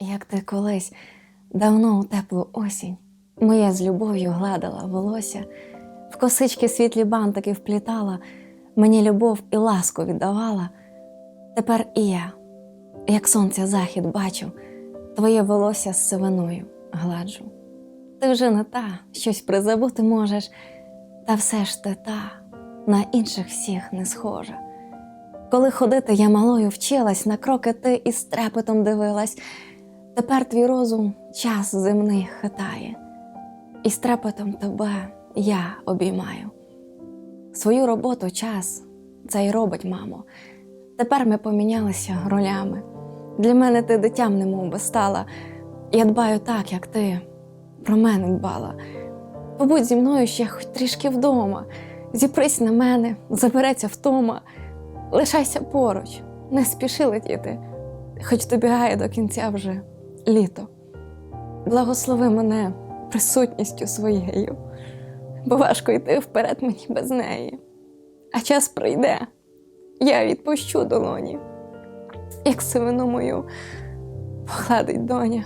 як ти колись давно у теплу осінь, моє з любов'ю гладила волосся, в косички світлі бантики вплітала, мені любов і ласку віддавала. Тепер і я, як сонця захід бачу, твоє волосся з сивиною гладжу. Ти вже не та, щось призабути можеш, та все ж ти та, на інших всіх не схожа. Коли ходити я малою вчилась, на кроки ти із трепетом дивилась. Тепер твій розум час земний хитає, і з трепетом тебе я обіймаю. Свою роботу час це й робить, мамо. Тепер ми помінялися ролями. Для мене ти дитям немов би стала. Я дбаю так, як ти про мене дбала. Побудь зі мною ще хоч трішки вдома, зіпрись на мене, забереться втома. Лишайся поруч, не спіши летіти, хоч добігає до кінця вже літо. Благослови мене присутністю своєю, бо важко йти вперед мені без неї. А час прийде, я відпущу долоні, як сивину мою погладить доня.